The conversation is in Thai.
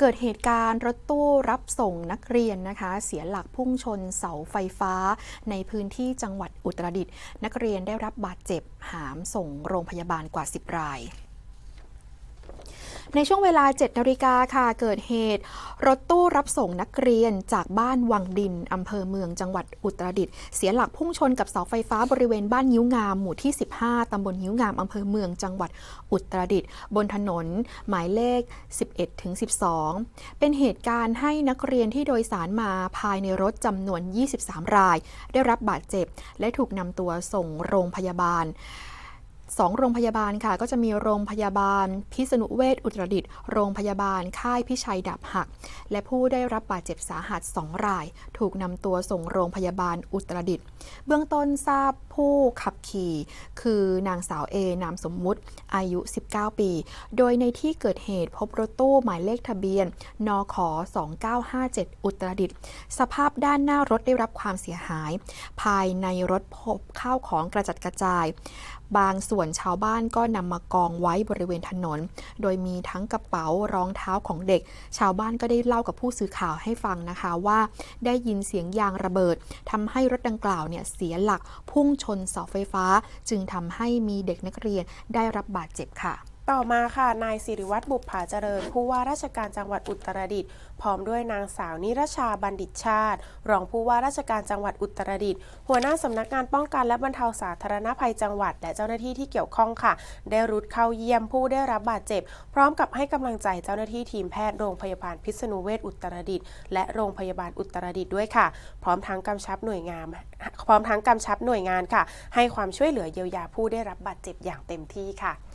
เกิดเหตุการณ์รถตู้รับส่งนักเรียนนะคะ เสียหลักพุ่งชนเสาไฟฟ้า ในพื้นที่จังหวัดอุตรดิตถ์นักเรียนได้รับบาดเจ็บหามส่งโรงพยาบาลกว่า 10 ราย ในช่วงเวลา 7 นาฬิกาค่ะ เกิดเหตุ รถตู้รับส่งนักเรียนจากบ้านวังดิน อำเภอเมืองจังหวัดอุตรดิตถ์เสียหลักพุ่งชนกับเสาไฟฟ้าบริเวณบ้านยิ้วงามหมู่ที่ 15 ตำบลยิ้วงาม อำเภอเมืองจังหวัดอุตรดิตถ์บนถนนหมายเลข 11-12 เป็นเหตุการณ์ให้นักเรียนที่โดยสารมาภายในรถจำนวน 23 ราย ได้รับบาดเจ็บและถูกนำตัวส่งโรงพยาบาล สองโรงพยาบาลค่ะ ก็จะมีโรงพยาบาล พิษณุเวชอุตรดิตถ์โรงพยาบาลค่ายพิชัยดับหัก และผู้ได้รับบาดเจ็บสาหัส 2 ราย ถูกนำตัวส่งโรงพยาบาลอุตรดิตถ์เบื้องต้นทราบ ผู้ขับขี่ คือนางสาวเอนามสมมุติอายุ 19 ปี โดยในที่เกิดเหตุพบรถตู้หมายเลขทะเบียน นข2957 อุตรดิตถ์สภาพด้านหน้ารถได้รับความเสียหาย ภายในรถพบข้าวของกระจัดกระจาย บางส่วนชาวบ้านก็นำมากองไว้บริเวณถนน โดยมีทั้งกระเป๋ารองเท้าของเด็ก ชาวบ้านก็ได้เล่ากับผู้สื่อข่าวให้ฟังนะคะว่า ได้ยินเสียงยางระเบิดทำให้รถดังกล่าวเนี่ยเสียหลักพุ่งชนเสาไฟฟ้า จึงทำให้มีเด็กนักเรียนได้รับบาดเจ็บค่ะ ต่อมาค่ะ นายสิริวัตรบุปผาเจริญ ผู้ว่าราชการจังหวัดอุตรดิตถ์พร้อมด้วยนางสาวนิรชาบัณฑิตชาติ รองผู้ว่าราชการจังหวัดอุตรดิตถ์หัวหน้าสำนักงานป้องกันและบรรเทาสาธารณภัยจังหวัด และเจ้าหน้าที่ที่เกี่ยวข้องค่ะ ได้รุดเข้าเยี่ยมผู้ได้รับบาดเจ็บ พร้อมกับให้กำลังใจเจ้าหน้าที่ทีมแพทย์โรงพยาบาลพิษณุเวชอุตรดิตถ์และโรงพยาบาลอุตรดิตถ์ด้วยค่ะ พร้อมทั้งกำชับหน่วยงาน พร้อมทั้งกำชับหน่วยงานค่ะ ให้ความช่วยเหลือเยียวยาผู้ได้รับบาดเจ็บอย่างเต็มที่ค่ะ